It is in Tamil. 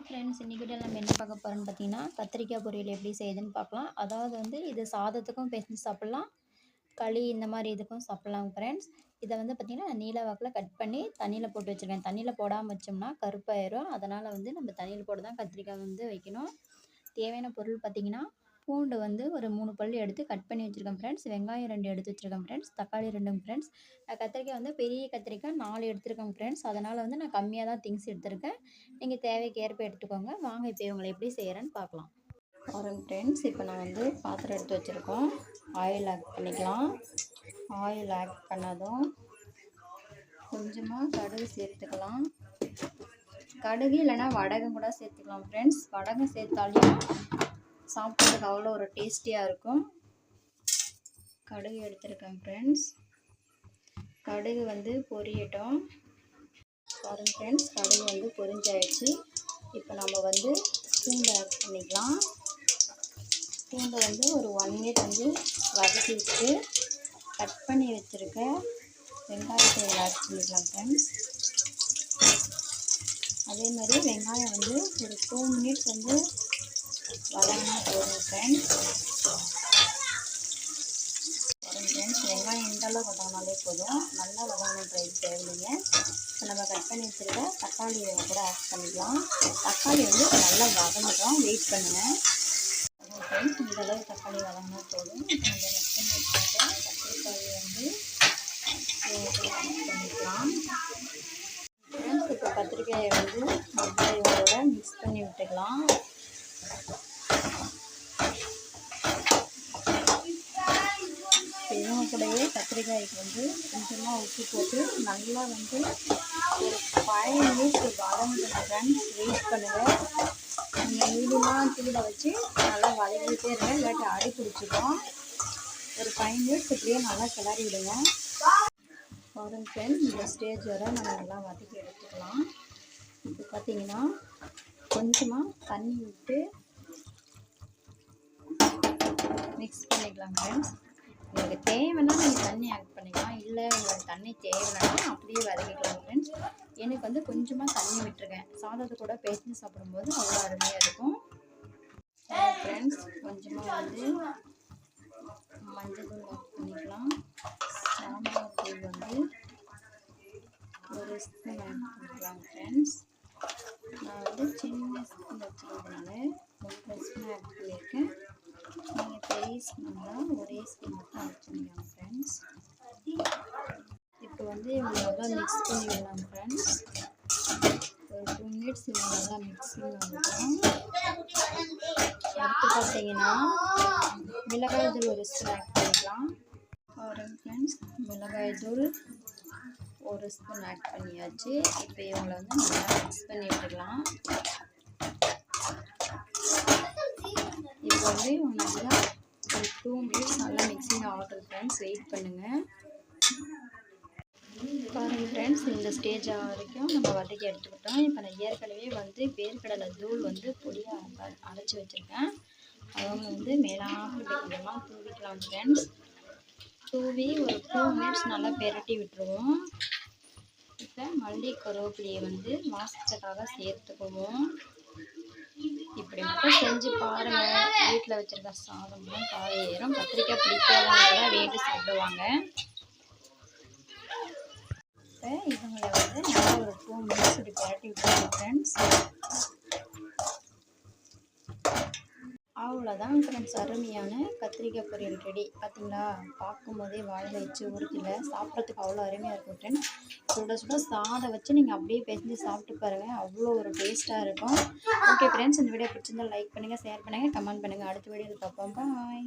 ஹாய் ஃப்ரெண்ட்ஸ் இன்றைக்கி வீடியோ நம்ம என்ன பார்க்க போகிறோம்னு பார்த்தீங்கன்னா கத்திரிக்காய் பொரியல் எப்படி செய்யுதுன்னு பார்க்கலாம். அதாவது வந்து இது சாதத்துக்கும் பேசி சாப்பிட்லாம். களி இந்த மாதிரி இதுக்கும் சாப்பிட்லாம் ஃப்ரெண்ட்ஸ் இதை வந்து பார்த்திங்கன்னா நான் நீல வாக்கில் கட் பண்ணி தண்ணியில் போட்டு வச்சுருக்கேன் தண்ணியில் போடாமல் வச்சோம்னா கருப்பாயிரும். அதனால் வந்து நம்ம தண்ணியில் போட்டு தான் கத்திரிக்காய் வந்து வைக்கணும். தேவையான பொருள் பார்த்திங்கன்னா பூண்டு வந்து ஒரு மூணு பல் எடுத்து கட் பண்ணி வச்சுருக்கேன் ஃப்ரெண்ட்ஸ் வெங்காயம் ரெண்டு எடுத்து வச்சுருக்கேன் ஃப்ரெண்ட்ஸ் தக்காளி ரெண்டும் ஃப்ரெண்ட்ஸ் நான் கத்திரிக்காய் வந்து பெரிய கத்திரிக்காய் நாலு எடுத்துருக்கேன் ஃப்ரெண்ட்ஸ் அதனால் வந்து நான் கம்மியாக தான் திங்ஸ் எடுத்திருக்கேன். நீங்கள் தேவைக்கு ஏற்ப எடுத்துக்கோங்க. வாங்க இப்போ இவங்களை எப்படி செய்கிறேன்னு பார்க்கலாம். பாருங்க ஃப்ரெண்ட்ஸ் இப்போ நான் வந்து பாத்திரம் எடுத்து வச்சுருக்கோம். ஆயில் ஆட் பண்ணிக்கலாம். ஆயில் ஆட் பண்ணதும் கொஞ்சமாக கடுகு சேர்த்துக்கலாம். கடுகு இல்லைன்னா வடகம் கூட சேர்த்துக்கலாம் ஃப்ரெண்ட்ஸ் வடகம் சேர்த்தாலையும் சாப்பிட்றதுக்கு அவ்வளோ ஒரு டேஸ்டியாக இருக்கும். கடுகு எடுத்துருக்கேன் ஃப்ரெண்ட்ஸ் கடுகு வந்து பொரியட்டும். பாருங்க ஃப்ரெண்ட்ஸ் கடுகு வந்து பொரிஞ்சாயிடுச்சு இப்போ நம்ம வந்து பூண்டை ஆட் பண்ணிக்கலாம். பூண்டை வந்து ஒரு ஒன் மினிட் வந்து வதக்கி விட்டு கட் பண்ணி வச்சுருக்க வெங்காயத்தை ஆட் பண்ணிக்கலாம் ஃப்ரெண்ட்ஸ் அதே மாதிரி வெங்காயம் வந்து ஒரு டூ மினிட்ஸ் வந்து வதங்கினா போதும் ஃப்ரெண்ட்ஸ் வரும் ஃப்ரெண்ட்ஸ் வெங்காயம் இந்த வதங்கினாலே போதும். நல்லா வதங்கணும் ட்ரை தேவையில்லைங்க. இப்போ நம்ம கட் பண்ணி வச்சுருக்க தக்காளியை கூட ஆட் பண்ணிக்கலாம். தக்காளி வந்து நல்லா வதங்கட்டும். வெயிட் பண்ணுங்கள் ஃப்ரெண்ட்ஸ் இந்த அளவு தக்காளி வதங்கினா போதும். இப்போ நம்ம கட் பண்ணி வச்சுருக்க கத்திரிக்காயை வந்து பண்ணிக்கலாம். ஃப்ரெண்ட்ஸ் இப்போ கத்திரிக்காயை வந்து வெங்காயோட மிக்ஸ் பண்ணி விட்டுக்கலாம். இவங்க கூடவே கத்திரிக்காய்க்கு வந்து கொஞ்சமாக உப்பு போட்டு நல்லா வந்து ஒரு ஃபைவ் மினிட்ஸ் வதங்குங்க ஃப்ரெண்ட்ஸ் வெயிட் பண்ணுங்கள் நீங்கள் மீடியமாக தீயில் வச்சு நல்லா வதக்கிட்டே இருங்க. இல்லாட்டி அடி பிடிச்சிக்கும் ஒரு ஃபைவ் மினிட்ஸ் இப்படியே நல்லா கிளறி விடுங்க. பாருங்க ஃப்ரெண்ட் இந்த ஸ்டேஜ் வரை நம்ம நல்லா வதக்கி எடுத்துக்கலாம். இப்போ பார்த்தீங்கன்னா கொஞ்சமாக தண்ணி விட்டு மிக்ஸ் பண்ணிக்கலாம் ஃப்ரெண்ட்ஸ் உங்களுக்கு தேவைன்னா நீங்கள் தண்ணி ஆட் பண்ணிக்கலாம். இல்லை உங்களுக்கு தண்ணி தேவைன்னா அப்படியே வதக்கிக்கலாம் ஃப்ரெண்ட்ஸ் எனக்கு வந்து கொஞ்சமாக தண்ணி விட்டுருக்கேன் சாதத்தை கூட பேசி சாப்பிடும்போது அவ்வளோ அருமையாக இருக்கும். ஃப்ரெண்ட்ஸ் கொஞ்சமாக வந்து மஞ்சள் தூள் ஆட் பண்ணிக்கலாம் சாம்பார் தூள் வந்து ஒரு ஸ்பூன் ஆட் பண்ணிக்கலாம் ஃப்ரெண்ட்ஸ் நான் வந்து சின்ன ஸ்பூன் வச்சுருந்ததுனால ஒன்றரை ஸ்பூன் ஆட் பண்ணியிருக்கேன் நீங்கள் பெரிய ஸ்பூன் தான் ஒரே ஸ்பூன் மட்டும் ஆட் ஃப்ரெண்ட்ஸ் இப்போ வந்து இவங்க நல்லா மிக்ஸ் பண்ணி விடலாம் ஃப்ரெண்ட்ஸ் ஒரு டூ மினிட்ஸ் இவங்க நல்லா மிக்ஸிங் வந்துடும் அடுத்து பார்த்தீங்கன்னா மிளகாய் தூள் ஒரு ஸ்பூன் ஆட் பண்ணிக்கலாம் பாருங்க ஃப்ரெண்ட்ஸ் மிளகாய் தூள் ஒரு ஸ்பூன் ஆட் பண்ணியாச்சு. இப்போ இவங்களை வந்து நல்லா மிக்ஸ் பண்ணி விட்டுக்கலாம் இப்போ வந்து நல்லா ஒரு டூ மினிட்ஸ் நல்லா மிக்சிங் ஆகட்டும் ஃப்ரெண்ட்ஸ் வெயிட் பண்ணுங்கள் பாருங்கள் ஃப்ரெண்ட்ஸ் இந்த ஸ்டேஜ் வரைக்கும் நம்ம வதக்கி எடுத்துக்கிட்டோம். இப்போ நான் ஏற்கனவே வந்து வேர்க்கடலை தூள் வந்து பொடியாக அரைச்சி வச்சுருக்கேன். அவங்க வந்து மேலாக கொஞ்சமாக தூவிக்கலாம் ஃப்ரெண்ட்ஸ் தூவி ஒரு டூ மினிட்ஸ் நல்லா பெரட்டி விட்டுருவோம். இப்போ மல்லி கருவேப்பிலையை வந்து வாசத்துக்காக சேர்த்துக்குவோம். இப்படி மட்டும் செஞ்சு பாருங்கள் வீட்டில் வச்சுருக்க சாதம்லாம் காயேறும் கத்திரிக்காய் பிடிக்காதவங்க கூட வேண்டி சாப்பிடுவாங்க. இப்போ இவங்களை வந்து நல்லா ஒரு டூ மினிட்ஸ் இப்படி பரட்டி விட்டுருக்கேன் ஃப்ரெண்ட்ஸ் அவ்வளோதான் ஃப்ரெண்ட்ஸ் அருமையான கத்திரிக்காய் பொரியல் ரெடி பார்த்தீங்களா பார்க்கும்போதே வாயில் வச்சு உறுதியில் சாப்பிட்றதுக்கு அவ்வளோ அருமையாக இருக்கும் ஃப்ரெண்ட்ஸ் சுட சுட சாதம் வச்சு நீங்கள் அப்படியே பேசி சாப்பிட்டு பாருங்கள் அவ்வளோ ஒரு டேஸ்ட்டாக இருக்கும். ஓகே ஃப்ரெண்ட்ஸ் இந்த வீடியோ பிடிச்சிருந்தா லைக் பண்ணுங்கள் ஷேர் பண்ணுங்கள் கமெண்ட் பண்ணுங்கள் அடுத்த வீடியோவில் பார்ப்போம். பாய்